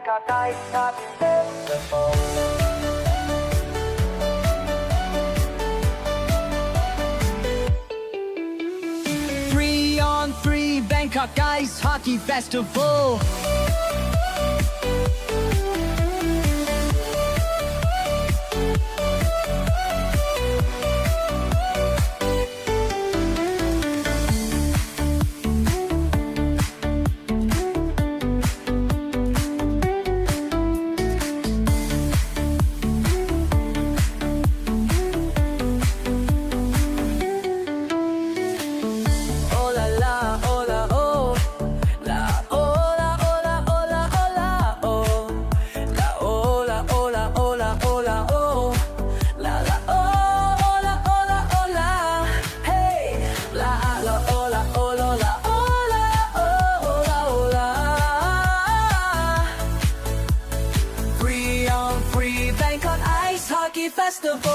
three, Bangkok Ice Hockey Festival. Three on three Bangkok Ice Hockey Festival. Hockey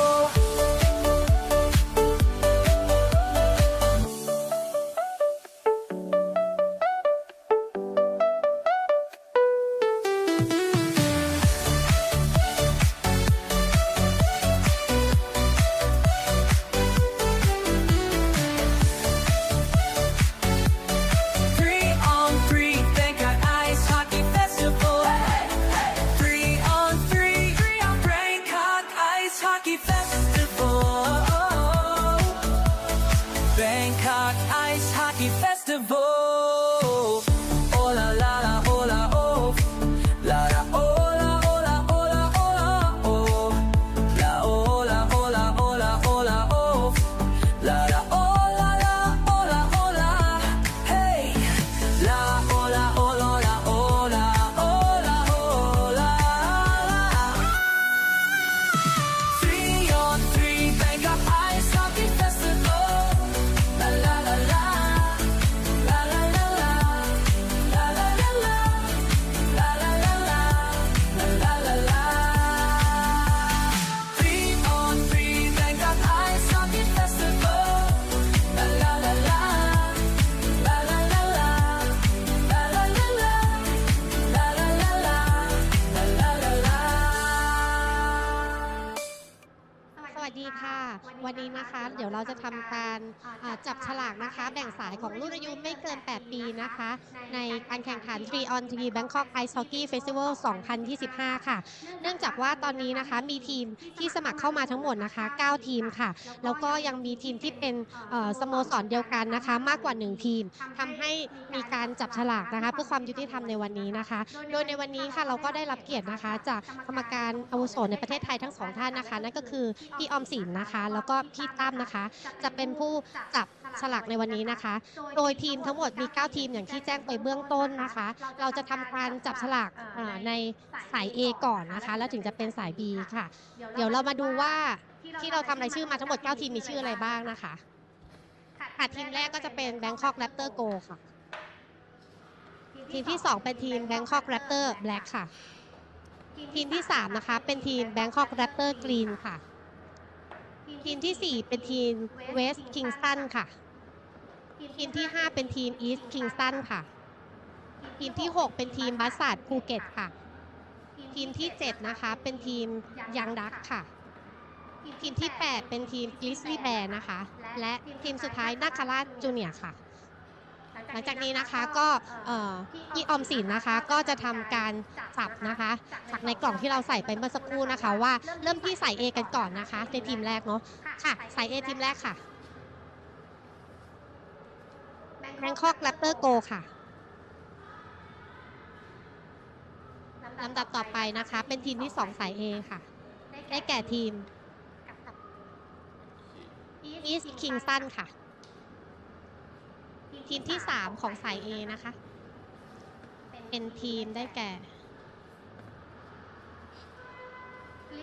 การจับฉลากนะคะ แบ่งสายของรุ่นอายุไม่เกิน 8 ปีนะคะ ในการแข่งขัน 3 on 3 Bangkok Ice Hockey Festival 2025 ค่ะ เนื่องจากว่าตอนนี้นะคะมีทีมที่สมัครเข้ามาทั้งหมดนะคะ 9 ทีมค่ะ แล้วก็ยังมีทีมที่เป็นสโมสรเดียวกันนะคะ มากกว่า 1 ทีมทำให้มีการจับฉลากนะคะ เพื่อความยุติธรรมในวันนี้นะคะ โดยในวันนี้ค่ะเราก็ได้รับเกียรตินะคะ จากกรรมการอาวุโสในประเทศไทยทั้งสองท่านนะคะ นั่นก็คือพี่ออมสินนะคะ แล้วก็พี่ตั้มนะคะจะเป็นผู้จับฉลากในวันนี้นะคะ โดยทีมทั้งหมดมี 9 ทีมอย่างที่แจ้งไปเบื้องต้นนะคะ เราจะทำการจับฉลากในสาย A ก่อนนะคะ แล้วถึงจะเป็นสาย B ค่ะ เดี๋ยวเรามาดูว่าที่เราทำรายชื่อมาทั้งหมด 9 ทีมมีชื่ออะไรบ้างนะคะค่ะทีมแรกก็จะเป็น Bangkok Raptor Go ค่ะ ทีมที่ 2 เป็นทีม Bangkok Raptor Black ค่ะ ทีมที่ 3 นะคะ เป็นทีม Bangkok Raptor Green ค่ะ ทีมทีสี่ 4 เป็นทีมเวสต์คิงสตันค่ะ ทีมที่ 5 เป็นทีมอีสต์คิงสตันค่ะ ทีมที่ 6 เป็นทีมบัสซัดภูเก็ตค่ะ ทีมที่ 7 นะคะ เป็นทีมยังดักค่ะ ทีมที่ 8 เป็นทีมกิสซี่แบร์นะคะ และทีมสุดท้ายนาคาราชจูเนียค่ะ หลังจากนี้นะคะก็เอ่อพี่ออมสินนะคะก็จะทำการจับนะคะจากในกล่องที่เราใส่ไปเมื่อสักครู่นะคะว่าเริ่มที่สาย A กันก่อนนะคะในทีมแรกเนาะค่ะสาย A ทีมแรกค่ะ Bangkok Raptor Go ค่ะลำดับต่อไปนะคะ เป็นทีมที่2สาย A ค่ะ ได้แก่ทีม East Kingston ค่ะ ทีมที่ 3 ของสาย A นะคะ เป็นทีมได้แก่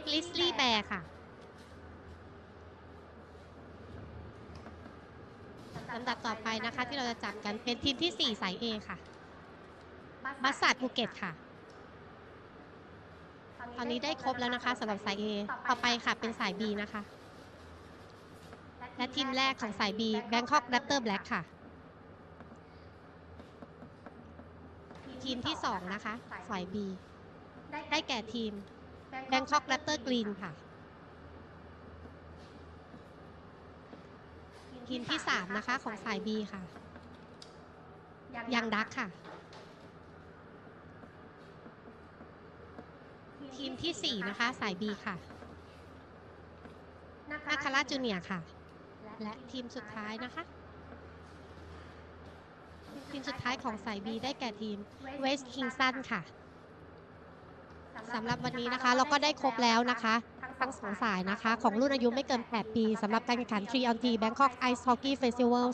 Grizzly Bear ค่ะลำดับต่อไปนะคะที่เราจะจับกันเป็นทีมที่ 4 สาย A ค่ะบัสซัดภูเก็ตค่ะ ตอนนี้ได้ครบแล้วนะคะสำหรับสาย A ต่อไปค่ะเป็นสาย B นะคะ และทีมแรกของสาย B Bangkok Raptor Black ค่ะ ทีมที่ 2 นะคะสาย B ได้แก่ทีม Bangkok Raptor Green ค่ะ ทีมที่ 3 นะคะ ของสาย B ค่ะยังดักค่ะ ทีมที่ 4 นะคะ สาย B ค่ะนาคาราจูเนียค่ะ และทีมสุดท้ายนะคะ ทีมสุดท้ายของสาย B ได้แก่ทีม West Kingston ค่ะสำหรับวันนี้นะคะ เราก็ได้ครบแล้วนะคะ ทั้งสองสายนะคะ ของรุ่นอายุไม่เกิน 8 ปีสำหรับการแข่งขัน 3 on 3 Bangkok Ice Hockey Festival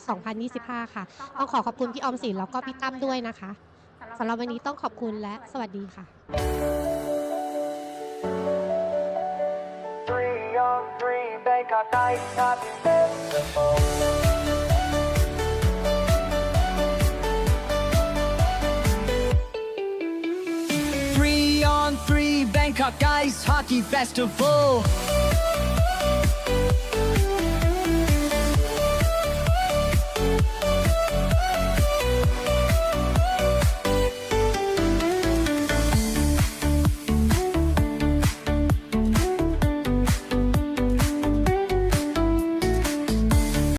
2025 ค่ะ ต้องขอขอบคุณพี่ออมสินแล้วก็พี่ตั้มด้วยนะคะสำหรับวันนี้ต้องขอบคุณและสวัสดีค่ะ Three on three, Bangkok Ice Hockey Festival. Talk Ice Hockey Festival.